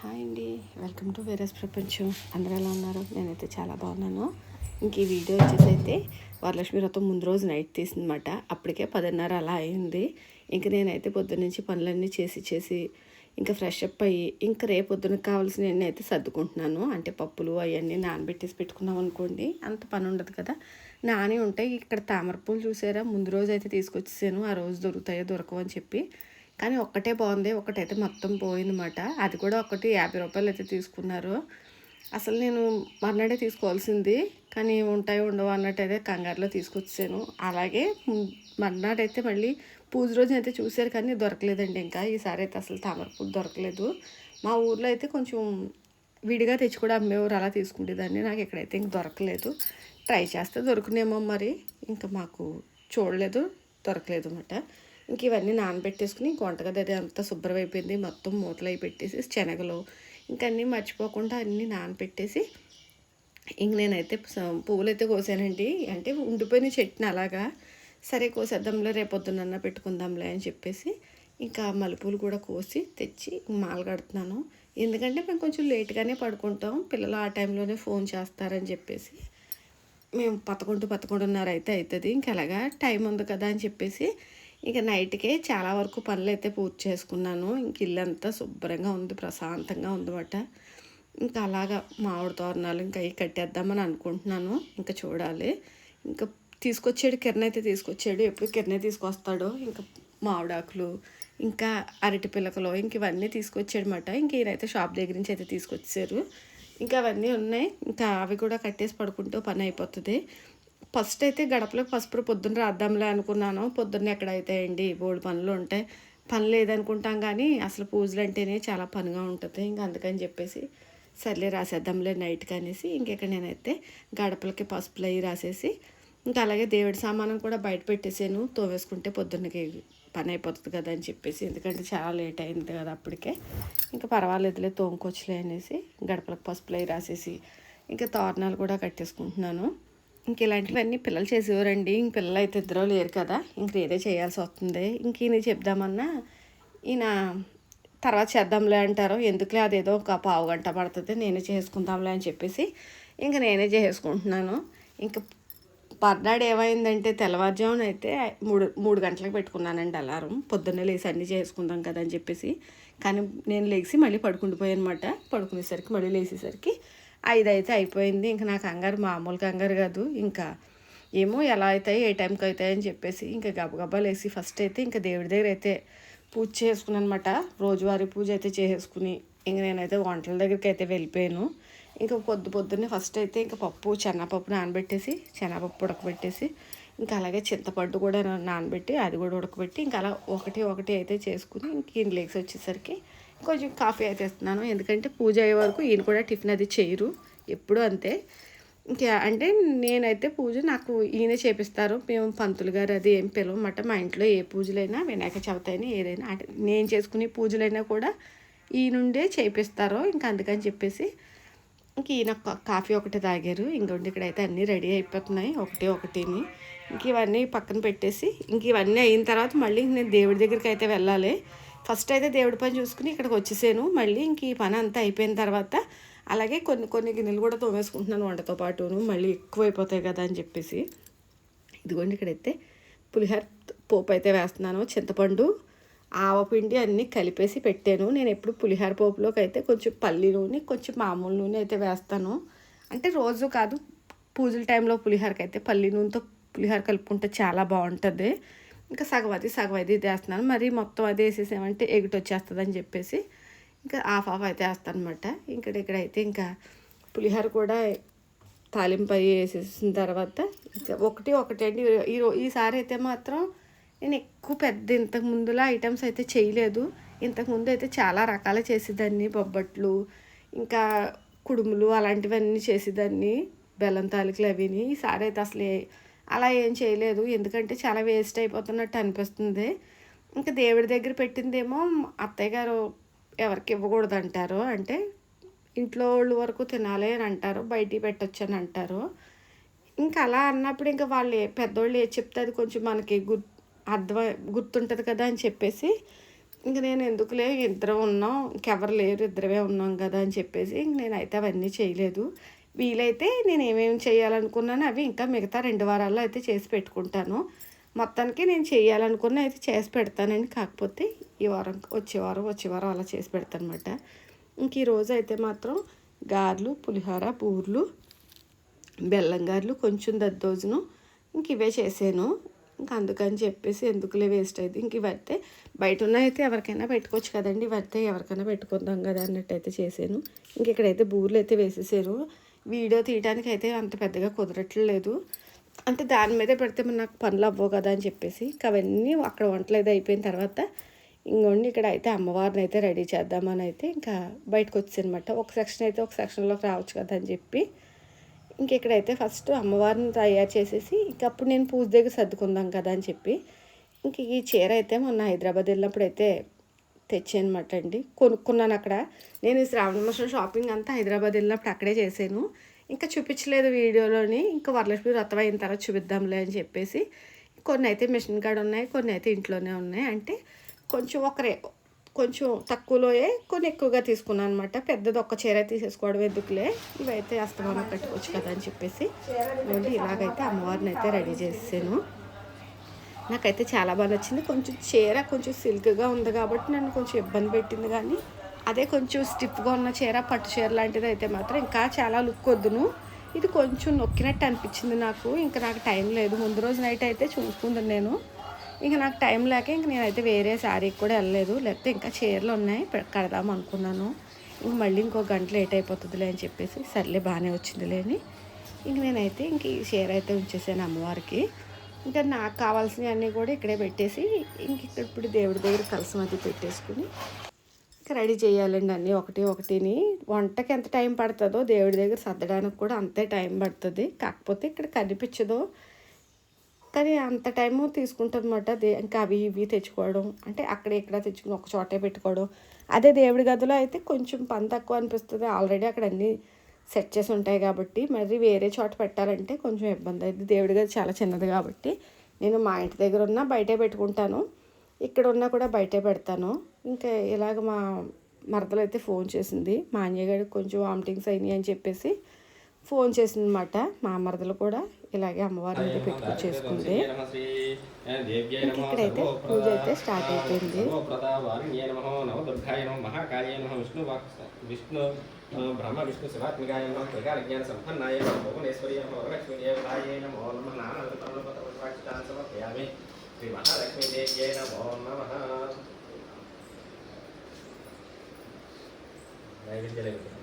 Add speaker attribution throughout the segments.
Speaker 1: Hi అండి. Welcome to వేరస్ ప్రపంచం. అందరూ ఎలా ఉన్నారు? నేనైతే చాలా బాగున్నాను. ఇంక ఈ వీడియో వచ్చేసి అయితే వరలక్ష్మి వ్రతం ముందు రోజు నైట్ తీసిందనమాట అప్పటికే పదిన్నర అలా అయింది. ఇంక నేనైతే పొద్దున్న నుంచి పనులన్నీ చేసి చేసి ఇంకా ఫ్రెష్ అప్ అయ్యి ఇంకా రేపు పొద్దున కావాల్సిన అయితే సర్దుకుంటున్నాను. అంటే పప్పులు అవన్నీ నానబెట్టేసి పెట్టుకున్నాం అనుకోండి. అంత పని ఉండదు కదా. నాని ఉంటాయి ఇక్కడ తామరపూలు చూసారా? ముందు రోజు అయితే తీసుకొచ్చేసాను. ఆ రోజు దొరుకుతాయో దొరకవు అని చెప్పి కానీ ఒక్కటే బాగుంది ఒకటైతే మొత్తం పోయిందన్నమాట. అది కూడా ఒకటి యాభై రూపాయలు అయితే తీసుకున్నారు. అసలు నేను మర్నాడే తీసుకోవాల్సింది కానీ ఉంటాయి ఉండవు అన్నట్టు అయితే కంగారులో తీసుకొచ్చాను అలాగే మర్నాడైతే మళ్ళీ పూజ రోజు అయితే చూశారు కానీ దొరకలేదండి ఇంకా. ఈసారి అయితే అసలు తామర దొరకలేదు. మా ఊర్లో అయితే కొంచెం విడిగా తెచ్చి కూడా అమ్మేవారు అలా తీసుకుంటేదాన్ని నాకు ఎక్కడైతే ఇంక దొరకలేదు. ట్రై చేస్తే దొరుకునేమో మరి. ఇంకా మాకు చూడలేదు దొరకలేదు అన్నమాట. ఇంక ఇవన్నీ నానబెట్టేసుకుని ఇంక వంటగది అది అంతా శుభ్రం అయిపోయింది మొత్తం మూతలు అయి పెట్టేసి శనగలు ఇంకన్నీ అన్నీ మర్చిపోకుండా అన్నీ నానబెట్టేసి ఇంక నేనైతే పువ్వులు అయితే కోసానండి. అంటే ఉండిపోయిన చెట్టుని అలాగా సరే కోసేద్దాంలే రేపొద్దునన్న పెట్టుకుందాంలే అని చెప్పేసి ఇంకా మల్లెపూలు కూడా కోసి తెచ్చి మాల కడుతున్నాను ఎందుకంటే మేము కొంచెం లేట్గానే పడుకుంటాం. పిల్లలు ఆ టైంలోనే ఫోన్ చేస్తారని చెప్పేసి మేము పదకొండు పదకొండున్నర అయితే అవుతుంది ఇంకా అలాగా టైం ఉంది కదా అని చెప్పేసి ఇంకా నైట్కే చాలా వరకు పనులు అయితే పూర్తి చేసుకున్నాను. ఇంక ఇల్లంతా శుభ్రంగా ఉంది ప్రశాంతంగా ఉందన్నమాట. ఇంకా అలాగా మామిడి తోరణాలు ఇంకా అవి కట్టేద్దామని అనుకుంటున్నాను. ఇంకా చూడాలి. ఇంకా తీసుకొచ్చాడు కిరణ్ అయితే తీసుకొచ్చాడు. ఎప్పుడు కిరణే తీసుకొస్తాడో ఇంకా మామిడాకులు ఇంకా అరటి పిల్లకలు ఇంక ఇవన్నీ తీసుకొచ్చాడు అనమాట ఇంక ఈయనైతే షాప్ దగ్గర నుంచి అయితే తీసుకొచ్చారు ఇంకా అవన్నీ ఉన్నాయి. ఇంకా అవి కూడా కట్టేసి పడుకుంటూ పని అయిపోతుంది. ఫస్ట్ అయితే గడపలో పసుపు పొద్దున్న రాద్దాంలే అనుకున్నాను. పొద్దున్న ఎక్కడైతాయండి బోర్డు పనులు ఉంటాయి పని లేదనుకుంటాం కానీ అసలు పూజలు అంటేనే చాలా పనిగా ఉంటుంది. ఇంకా అందుకని చెప్పేసి సర్లే రాసేద్దాంలే నైట్కి అనేసి ఇంకెక్కడ నేనైతే గడపలకి పసుపులు అవి రాసేసి ఇంకా అలాగే దేవుడి సామానం కూడా బయట పెట్టేసాను. తోవేసుకుంటే పొద్దున్నకి పని అయిపోతుంది కదా అని చెప్పేసి. ఎందుకంటే చాలా లేట్ అయింది కదా అప్పటికే. ఇంకా పర్వాలేదులే తోముకొచ్చులే అనేసి గడపలకు పసుపులు అవి రాసేసి ఇంకా తోరణాలు కూడా కట్టేసుకుంటున్నాను. ఇంక ఇలాంటివన్నీ పిల్లలు చేసేవారండి. ఇంక పిల్లలు అయితే ఇద్దరు లేరు కదా. ఇంక నేనే చేయాల్సి వస్తుంది. ఇంక ఈయన చెప్దామన్నా ఈయన తర్వాత చేద్దాంలే అంటారు. ఎందుకులే అదేదో ఒక పావు గంట పడుతుంది. నేనే చేసుకుందాంలే అని చెప్పేసి ఇంక నేనే చేసుకుంటున్నాను. ఇంక పర్నాడు ఏమైందంటే తెల్లవారుజామున అయితే మూడు మూడు గంటలకు పెట్టుకున్నానండి అలారం. పొద్దున్నే లేచి అన్నీ చేసుకుందాం కదా అని చెప్పేసి. కానీ నేను లేచి మళ్ళీ పడుకుండిపోయాను అనమాట పడుకునేసరికి మళ్ళీ లేచేసరికి ఐదు అయితే అయిపోయింది. ఇంకా నాకు కంగారు మామూలు కంగారు కాదు. ఇంకా ఏమో ఎలా అవుతాయి ఏ టైంకి అవుతాయి అని చెప్పేసి ఇంకా గబగబా వేసి ఫస్ట్ అయితే ఇంకా దేవుడి దగ్గర అయితే పూజ చేసుకున్నాను అనమాట రోజువారీ పూజ అయితే చేసేసుకుని ఇంక నేనైతే వంటల దగ్గరికి అయితే వెళ్ళిపోయాను. ఇంకా పొద్దు పొద్దున్నే ఫస్ట్ అయితే ఇంకా పప్పు చెన్నపప్పు నానబెట్టేసి శనగపప్పు ఉడకబెట్టేసి ఇంకా అలాగే చింతపండు కూడా నానబెట్టి అది కూడా ఉడకబెట్టి ఇంకా అలా ఒకటి ఒకటి అయితే చేసుకుని ఇంక ఇన్ లేక్స్ వచ్చేసరికి కొంచెం కాఫీ అయితే ఇస్తున్నాను ఎందుకంటే పూజ అయ్యే వరకు ఈయన కూడా టిఫిన్ అది చేయరు. ఎప్పుడు అంతే. ఇంకా అంటే నేనైతే పూజ నాకు ఈయన చేపిస్తారు. మేము పంతులు గారు అది ఏం పిలవమాట. మా ఇంట్లో ఏ పూజలైనా వినాయక చవితి అయినా ఏదైనా అంటే నేను చేసుకునే పూజలైనా కూడా ఈయనుండే నుండే చేపిస్తారు ఇంకా అందుకని చెప్పేసి ఇంక ఈయన కాఫీ ఒకటి తాగారు. ఇంకోటి ఇక్కడైతే అన్నీ రెడీ అయిపోతున్నాయి. ఒకటి ఒకటిని. ఇంక ఇవన్నీ పక్కన పెట్టేసి ఇంక ఇవన్నీ అయిన తర్వాత మళ్ళీ నేను దేవుడి దగ్గరికి అయితే వెళ్ళాలి. ఫస్ట్ అయితే దేవుడి పని చూసుకుని ఇక్కడికి వచ్చేసాను. మళ్ళీ ఇంక ఈ పని అంతా అయిపోయిన తర్వాత అలాగే కొన్ని కొన్ని గిన్నెలు కూడా తోమేసుకుంటున్నాను వంటతో పాటును. మళ్ళీ ఎక్కువైపోతాయి కదా అని చెప్పేసి. ఇదిగోండి ఇక్కడైతే పులిహోర పోపు అయితే వేస్తున్నాను చింతపండు ఆవపిండి అన్నీ కలిపేసి పెట్టాను. నేను ఎప్పుడు పులిహోర పోపులోకి అయితే కొంచెం పల్లి నూనె కొంచెం మామూలు నూనె అయితే వేస్తాను. అంటే రోజు కాదు పూజల టైంలో పులిహోరకి అయితే పల్లి నూనెతో పులిహోర కలుపుకుంటే చాలా బాగుంటుంది. ఇంకా సగం అది సగం అది వేస్తున్నాను మరి మొత్తం అది వేసేసామంటే ఎగిటి వచ్చేస్తుంది అని చెప్పేసి ఇంకా హాఫ్ హాఫ్ అయితే వేస్తాను అనమాట ఇక్కడ ఇక్కడైతే ఇంకా పులిహోర కూడా తాలింపు అయ్యి వేసేసిన తర్వాత ఇంకా ఒకటి ఒకటి అండి. ఈ ఈసారి అయితే మాత్రం నేను ఎక్కువ పెద్ద ఇంతకు ముందులా ఐటమ్స్ అయితే చేయలేదు. ఇంతకుముందు అయితే చాలా రకాలు చేసేదాన్ని. బొబ్బట్లు ఇంకా కుడుములు అలాంటివన్నీ చేసేదాన్ని. బెల్లం తాలికలు అవిని. ఈసారి అయితే అసలు అలా ఏం చేయలేదు. ఎందుకంటే చాలా వేస్ట్ అయిపోతున్నట్టు అనిపిస్తుంది. ఇంకా దేవుడి దగ్గర పెట్టిందేమో అత్తయ్య గారు ఎవరికి ఇవ్వకూడదు అంటారు అంటే ఇంట్లో వాళ్ళు వరకు తినాలి అని అంటారు. బయటికి పెట్టొచ్చు అని అంటారు. ఇంకా అలా అన్నప్పుడు ఇంకా వాళ్ళు పెద్దోళ్ళు ఏది చెప్తే అది కొంచెం మనకి గుర్ అర్థం గుర్తుంటుంది కదా అని చెప్పేసి ఇంక నేను ఎందుకులే ఇద్దరు ఉన్నాం. ఇంకెవరు లేరు. ఇద్దరమే ఉన్నాం కదా అని చెప్పేసి ఇంక నేనైతే అవన్నీ చేయలేదు. వీలైతే నేను ఏమేమి చేయాలనుకున్నాను అవి ఇంకా మిగతా రెండు వారాల్లో అయితే చేసి పెట్టుకుంటాను. మొత్తానికి నేను చేయాలనుకున్న అయితే చేసి పెడతానండి. కాకపోతే ఈ వారం వచ్చే వారం వచ్చే వారం అలా చేసి పెడతాను అనమాట ఇంక ఈరోజు అయితే మాత్రం గారెలు పులిహోర బూర్లు బెల్లం గారెలు కొంచెం దద్దోజును ఇంక ఇవే చేసాను. ఇంక అందుకని చెప్పేసి ఎందుకులే వేస్ట్ అయితే ఇంక ఇవైతే బయట ఉన్న అయితే ఎవరికైనా పెట్టుకోవచ్చు కదండి. ఇవైతే ఎవరికైనా పెట్టుకుందాం కదా అన్నట్టు అయితే చేశాను ఇంక ఇక్కడైతే బూర్లు అయితే వేసేసారు. వీడియో తీయడానికి అయితే అంత పెద్దగా కుదరట్లేదు. అంటే దాని మీదే పెడితే మరి నాకు పనులు అవ్వవు కదా అని చెప్పేసి అవన్నీ అక్కడ వంటలు అయితే అయిపోయిన తర్వాత ఇంకోండి ఇక్కడ అయితే అమ్మవారిని అయితే రెడీ చేద్దామని అయితే ఇంకా బయటకు వచ్చిందనమాట ఒక సెక్షన్ అయితే ఒక సెక్షన్లోకి రావచ్చు కదా అని చెప్పి. ఇంక ఇక్కడైతే ఫస్ట్ అమ్మవారిని తయారు చేసేసి ఇంక అప్పుడు నేను పూజ దగ్గర సర్దుకుందాం కదా అని చెప్పి. ఇంక ఈ చీర అయితే మొన్న హైదరాబాద్ వెళ్ళినప్పుడు అయితే తెచ్చానమాట అండి. కొనుక్కున్నాను అక్కడ. నేను ఈ శ్రావణ మాసం షాపింగ్ అంతా హైదరాబాద్ వెళ్ళినప్పుడు అక్కడే చేశాను. ఇంకా చూపించలేదు వీడియోలోని. ఇంకా వరలక్ష్మి వ్రతం అయిన తర్వాత చూపిద్దాంలే అని చెప్పేసి కొన్ని అయితే మిషన్ కాడ ఉన్నాయి కొన్ని అయితే ఇంట్లోనే ఉన్నాయి. అంటే కొంచెం ఒకరే కొంచెం తక్కువలోయే కొన్ని ఎక్కువగా తీసుకున్నాను అనమాట పెద్దది ఒక్క చీర తీసేసుకోవడం ఎందుకులే. ఇవైతే అస్తమానం పెట్టుకోవచ్చు కదా అని చెప్పేసి. ఇలాగైతే అమ్మవారిని అయితే రెడీ చేసాను నాకైతే చాలా బాగా నచ్చింది. కొంచెం చీర కొంచెం సిల్క్గా ఉంది కాబట్టి నన్ను కొంచెం ఇబ్బంది పెట్టింది కానీ అదే కొంచెం స్టిఫ్గా ఉన్న చీర పట్టు చీర లాంటిది అయితే మాత్రం ఇంకా చాలా లుక్ వద్దును. ఇది కొంచెం నొక్కినట్టు అనిపించింది నాకు. ఇంకా నాకు టైం లేదు. ముందు రోజు నైట్ అయితే చూసుకుందాను నేను. ఇంకా నాకు టైం లేక ఇంక నేనైతే వేరే శారీకి కూడా వెళ్ళలేదు. లేకపోతే ఇంకా చీరలు ఉన్నాయి. కడదాం అనుకున్నాను. ఇంక మళ్ళీ ఇంకో గంట లేట్ అయిపోతుందిలే అని చెప్పేసి సర్లే బాగానే వచ్చిందిలే అని. ఇంక నేనైతే ఇంక ఈ చీర అయితే ఉంచేసాను అమ్మవారికి. ఇంకా నాకు కావాల్సినవి అన్నీ కూడా ఇక్కడే పెట్టేసి ఇంక ఇక్కడ ఇప్పుడు దేవుడి దగ్గర కలసం అది పెట్టేసుకుని ఇంకా రెడీ చేయాలండి అన్నీ ఒకటి ఒకటిని. వంటకి ఎంత టైం పడుతుందో దేవుడి దగ్గర సర్దడానికి కూడా అంతే టైం పడుతుంది. కాకపోతే ఇక్కడ కనిపించదు. కానీ అంత టైము తీసుకుంటుందన్నమాట దే ఇంకా అవి ఇవి తెచ్చుకోవడం అంటే అక్కడ ఇక్కడ తెచ్చుకుని ఒక చోటే పెట్టుకోవడం. అదే దేవుడి గదిలో అయితే కొంచెం పని తక్కువ అనిపిస్తుంది. ఆల్రెడీ అక్కడ అన్నీ సెట్ చేసి ఉంటాయి కాబట్టి మరి వేరే చోట పెట్టాలంటే కొంచెం ఇబ్బంది అయింది దేవుడి గది చాలా చిన్నది కాబట్టి నేను మా ఇంటి దగ్గర ఉన్న బయటే పెట్టుకుంటాను. ఇక్కడ ఉన్నా కూడా బయటే పెడతాను. ఇంకా ఇలాగ మా మరదలైతే ఫోన్ చేసింది. మా అన్నయ్య గారికి కొంచెం వామిటింగ్స్ అయినాయి అని చెప్పేసి ఫోన్ చేసింది అనమాట మా మరదలు కూడా. ఇలాగే అమ్మవారిని అయితే పెట్టుకుని చేసుకుంది. ఇంక ఇక్కడైతే పూజ అయితే స్టార్ట్ అయిపోయింది.
Speaker 2: విష్ణు బ్రహ్మ విష్ణు శివాత్మికాయ నమ త్రికాలజ్ఞాన సంపన్నాయ నమ భువనేశ్వర్య నమ వరలక్ష్మీ దేవతాయ నమో నమ నానాన్ సమర్పయామి శ్రీ మహాలక్ష్మీ దేవ్యై నమో నమ. నైవేద్యం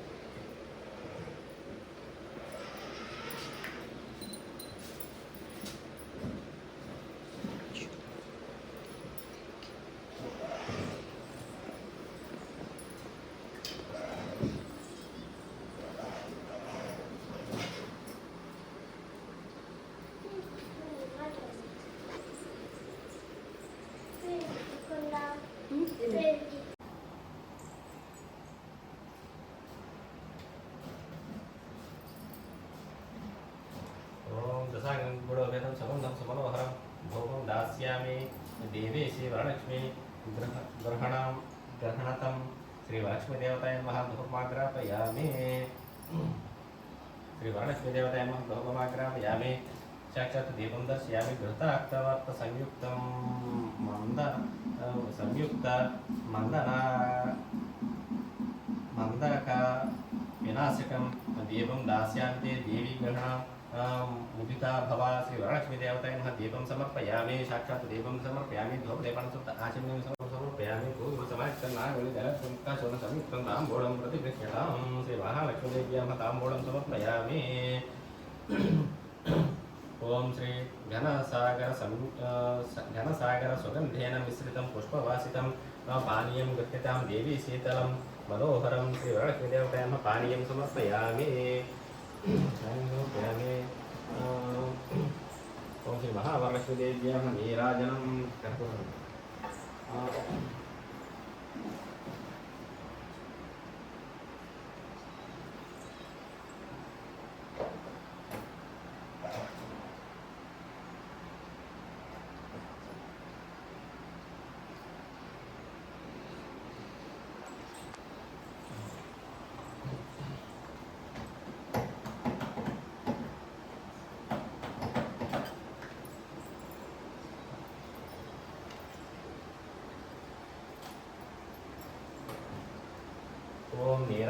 Speaker 2: దశాంగం గుడోవేదం సమందం సమనోహరం భోగం దాస్యామి దేవేశి వరలక్ష్మి గ్రహ గ్రహణం గ్రహణతం శ్రీ వరలక్ష్మీ దేవతాయ నమః ధూపమాగ్రాపయామి శ్రీ వరలక్ష్మీ దేవతాయ నమః ధూపమాగ్రాపయామి సాక్షాత్ దీపం దర్శయామి ఘృతాక్తవర్త సంయుక్తం మంద సంయుక్త మందన మందక వినాశకం దీపం దాస్యాంతే దేవీ గ్రహణం ముదితా భవ శ్రీ వరలక్ష్మీ దేవతాయ నమః. దీపం సమర్పయామి సాక్షాత్ దీపం సమర్పయామి ధూపదీపం ఆచమనం సమర్పయామి పూర్వ సమాచన్నాగలి జలశోణ సంయుక్తం తాంబూలం ప్రతిగృహ్యతాం శ్రీ మహాలక్ష్మీదేవ్యా నమః. తాంబూలం సమర్పయామి. ఓం శ్రీ ఘనసాగర సం ఘనసాగర సుగంధేన మిశ్రితం పుష్పవాసితం. పానీయం గృహ్యతాం దేవీ శీతలం. మనోహరం శ్రీ వరలక్ష్మీదేవతాయ నమః. పానీయం సమర్పయామి సమర్పయామి. ఓం శ్రీ మహావరలక్ష్మీదేవ్యా నీరాజనం కర్పూరం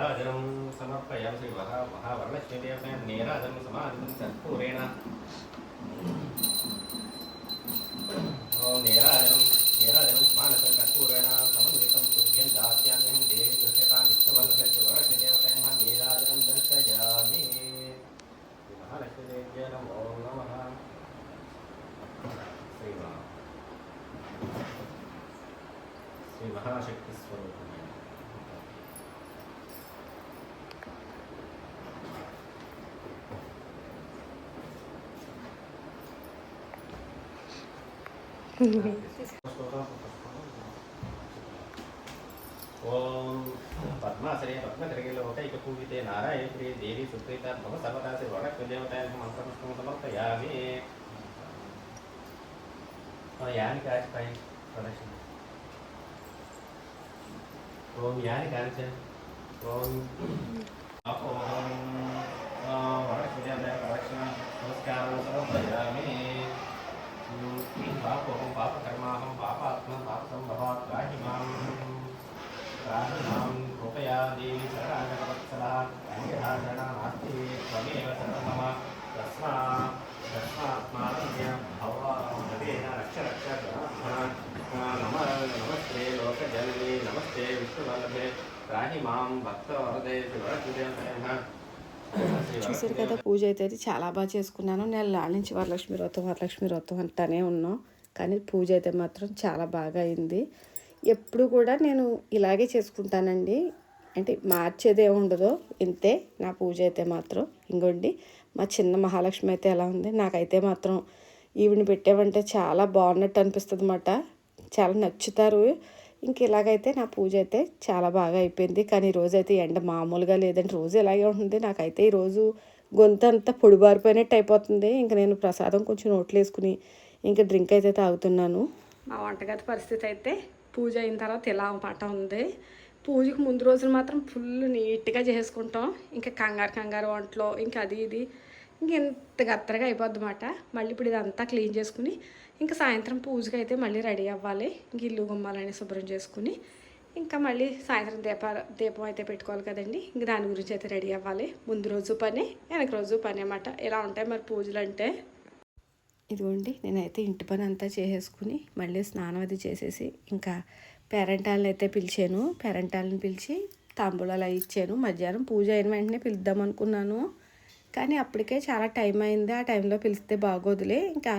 Speaker 2: ఓం నీరాజనం సమర్పయామి శ్రీ మహా మహావరలక్ష్మీ దేవతాయ నీరాజనం సమాధితం కర్పూరేణ ఓం నీరాజనం నీరాజనం సమానతం కర్పూరేణ సమన్వితం తుభ్యం దాస్యామ్యహం దేవి కృష్యతాం విష్ణువల్లభ్య వరలక్ష్మీ దేవతాయ నీరాజనం దర్శయామి శ్రీ మహాలక్ష్మీ దేవ్య నమో నమః శ్రీ మహా శ్రీ మహాశక్తి స్వరూపం ఓం పద్మాసనే పద్మకరిగే లోకైక పూజితే నారాయణ ప్రియ దేవి సుప్రీత మమ సర్వదాసి శ్రీ వరక్ష్మి దేవతాయ మంత్రపుష్పం సమర్పయామి యాని కాచి పై ప్రదక్షిణ ఓం యాని కాంచ ఓం ఓం వరక్ష్మి దేవతాయ ప్రదక్షిణ నమస్కారం సమర్పయామి పాపోహం పాపకర్మాహం పాపాత్మం పాపసంభవాత్ రాహి మాం రాహి మాం కృపయా దేవి శరణాగతవత్సలా అన్యథా నాస్తి త్వమేవ శరణం తస్మా తస్మాత్మానమ్య భవేన రక్ష రక్ష నమ నమస్తే లోకజనని. నమస్తే విష్ణువల్లభే. రాహి మాం భక్తవరదే
Speaker 1: చూసారు కదా పూజ అయితే చాలా బాగా చేసుకున్నాను. నేను లాలించి వరలక్ష్మి వ్రతం వరలక్ష్మి వ్రతం అంటానే ఉన్నాం. కానీ పూజ అయితే మాత్రం చాలా బాగా అయింది. ఎప్పుడు కూడా నేను ఇలాగే చేసుకుంటానండి. అంటే మార్చేదే ఉండదు. ఇంతే నా పూజ అయితే మాత్రం. ఇంకోండి మా చిన్న మహాలక్ష్మి అయితే ఎలా ఉంది? నాకైతే మాత్రం ఈవిని పెట్టామంటే చాలా బాగున్నట్టు అనిపిస్తుంది అన్నమాట చాలా నచ్చుతారు. ఇంక ఇలాగైతే నా పూజ అయితే చాలా బాగా అయిపోయింది. కానీ ఈరోజు అయితే ఎండ మామూలుగా లేదంటే రోజు ఇలాగే ఉంటుంది. నాకైతే ఈరోజు గొంతు అంతా పొడిబారిపోయినట్టు అయిపోతుంది. ఇంక నేను ప్రసాదం కొంచెం నోట్లు వేసుకుని ఇంకా డ్రింక్ అయితే తాగుతున్నాను. మా వంటగది పరిస్థితి అయితే పూజ అయిన తర్వాత ఇలా మాట ఉంది. పూజకు ముందు రోజులు మాత్రం ఫుల్ నీట్గా చేసుకుంటాం. ఇంకా కంగారు కంగారు వంటలో ఇంకా అది ఇది. ఇంక ఎంత గత్తరగా అయిపోద్ది మళ్ళీ ఇప్పుడు ఇదంతా క్లీన్ చేసుకుని ఇంకా సాయంత్రం పూజకి అయితే మళ్ళీ రెడీ అవ్వాలి. గిల్లు ఇల్లు గుమ్మాలని శుభ్రం చేసుకుని ఇంకా మళ్ళీ సాయంత్రం దీప దీపం అయితే పెట్టుకోవాలి కదండి. ఇంక దాని గురించి అయితే రెడీ అవ్వాలి. ముందు రోజు పని వెనక రోజు పని అన్నమాట. ఇలా ఉంటాయి మరి పూజలు అంటే? ఇదిగోండి నేనైతే ఇంటి పని అంతా చేసేసుకుని మళ్ళీ స్నానం అది చేసేసి ఇంకా పేరెంటాలను అయితే పిలిచాను. పేరెంటాలను పిలిచి తాంబూలాలు అవి ఇచ్చాను. మధ్యాహ్నం పూజ అయిన వెంటనే పిలుద్దాం అనుకున్నాను. కానీ అప్పటికే చాలా టైం అయింది. ఆ టైంలో పిలిస్తే బాగోదులే. ఇంకా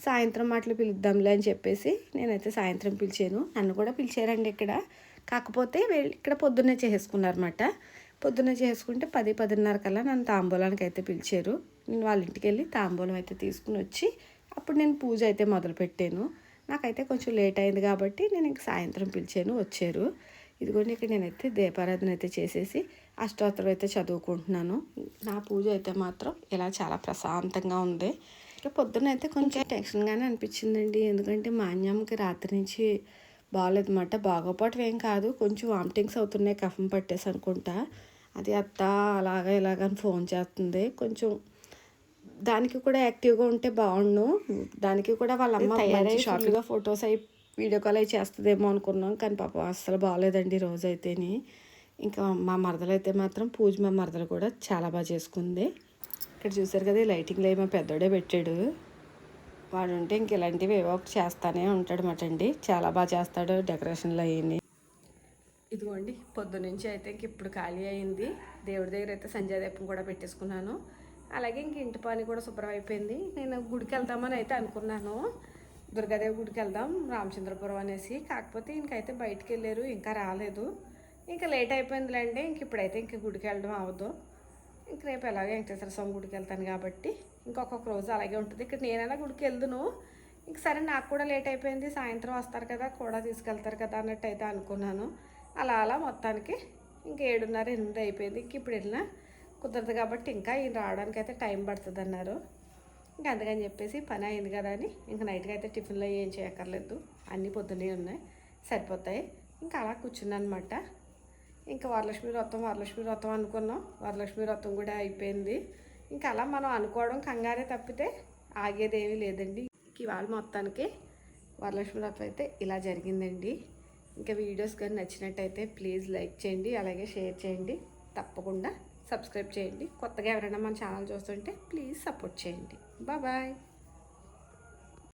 Speaker 1: సాయంత్రం అట్లా పిలుద్దాంలే అని చెప్పేసి నేనైతే సాయంత్రం పిలిచాను. నన్ను కూడా పిలిచారండి ఇక్కడ. కాకపోతే వీళ్ళు ఇక్కడ పొద్దున్నే చేసుకున్నారన్నమాట పొద్దున్నే చేసుకుంటే పది పదిన్నర కల్లా నన్ను తాంబూలానికి అయితే పిలిచారు. నేను వాళ్ళ ఇంటికి వెళ్ళి తాంబూలం అయితే తీసుకుని వచ్చి అప్పుడు నేను పూజ అయితే మొదలుపెట్టాను నాకైతే కొంచెం లేట్ అయింది కాబట్టి నేను ఇంక సాయంత్రం పిలిచాను వచ్చారు. ఇదిగోండి ఇక్కడ నేనైతే దీపారాధన అయితే చేసేసి అష్టోత్తరం అయితే చదువుకుంటున్నాను. నా పూజ అయితే మాత్రం ఇలా చాలా ప్రశాంతంగా ఉంది. ఇక పొద్దున అయితే కొంచెం టెన్షన్గానే అనిపించిందండి. ఎందుకంటే మా అన్యమ్మకి రాత్రి నుంచి బాగాలేదన్నమాట బాగోపోవటం ఏం కాదు. కొంచెం వామిటింగ్స్ అవుతున్నాయి. కఫం పట్టేసి అనుకుంటా. అది అత్త అలాగా ఇలాగని ఫోన్ చేస్తుంది. కొంచెం దానికి కూడా యాక్టివ్గా ఉంటే బాగుండు. దానికి కూడా వాళ్ళ అమ్మ తయారై షార్ట్గా ఫొటోస్ అయి వీడియో కాల్ అయి చేస్తుందేమో అనుకున్నాం. కానీ పాపం అస్సలు బాగాలేదండి రోజు అయితేని ఇంకా మా మరదలు అయితే మాత్రం పూజ మా మరదలు కూడా చాలా బాగా చేసుకుంది. ఇక్కడ చూసారు కదా ఈ లైటింగ్లో ఏమో పెద్దోడే పెట్టాడు. వాడు ఉంటే ఇంక ఇలాంటివి ఏవో ఒకటి చేస్తానే ఉంటాడు మాట అండి. చాలా బాగా చేస్తాడు డెకరేషన్లు అవన్నీ ఇదిగోండి పొద్దునుంచి అయితే ఇంక ఇప్పుడు ఖాళీ అయింది దేవుడి దగ్గర అయితే సంజయ్ దీపం కూడా పెట్టేసుకున్నాను. అలాగే ఇంక ఇంటి పని కూడా శుభ్రం అయిపోయింది. నేను గుడికి వెళ్దామని అయితే అనుకున్నాను. దుర్గాదేవి గుడికి వెళ్దాం రామచంద్రపురం అనేసి. కాకపోతే ఇంకైతే బయటికి వెళ్ళారు ఇంకా రాలేదు. ఇంకా లేట్ అయిపోయిందిలేండి. ఇంక ఇప్పుడైతే ఇంక గుడికి వెళ్ళడం అవ్వదు ఇంక రేపు ఎలాగో వెంకటేశ్వర స్వామి గుడికి వెళ్తాను కాబట్టి ఇంకొక రోజు అలాగే ఉంటుంది. ఇక్కడ నేనైనా గుడికి వెళ్దును. ఇంక సరే నాకు కూడా లేట్ అయిపోయింది. సాయంత్రం వస్తారు కదా కూడా తీసుకెళ్తారు కదా అన్నట్టు అయితే అనుకున్నాను. అలా అలా మొత్తానికి ఇంక ఏడున్నర ఎనిమిది అయిపోయింది. ఇంక ఇప్పుడు వెళ్ళినా కుదరదు కాబట్టి ఇంకా ఈయన రావడానికి అయితే టైం పడుతుంది అన్నారు. ఇంకా అందుకని చెప్పేసి పని అయింది కదా అని ఇంకా నైట్కి అయితే టిఫిన్లో ఏం చేయక్కర్లేదు. అన్నీ పొద్దునే ఉన్నాయి సరిపోతాయి. ఇంకా అలా కూర్చున్నాను అనమాట ఇంకా వరలక్ష్మి వ్రతం వరలక్ష్మి వ్రతం అనుకున్నాం. వరలక్ష్మి వ్రతం కూడా అయిపోయింది. ఇంకా అలా మనం అనుకోవడం కంగారే తప్పితే ఆగేదేమీ లేదండి. ఇవాళ మొత్తానికి వరలక్ష్మి వ్రతం అయితే ఇలా జరిగిందండి. ఇంకా వీడియోస్ కానీ నచ్చినట్టయితే ప్లీజ్ లైక్ చేయండి అలాగే షేర్ చేయండి. తప్పకుండా సబ్స్క్రైబ్ చేయండి. కొత్తగా ఎవరైనా మన ఛానల్ చూస్తుంటే ప్లీజ్ సపోర్ట్ చేయండి. బాయ్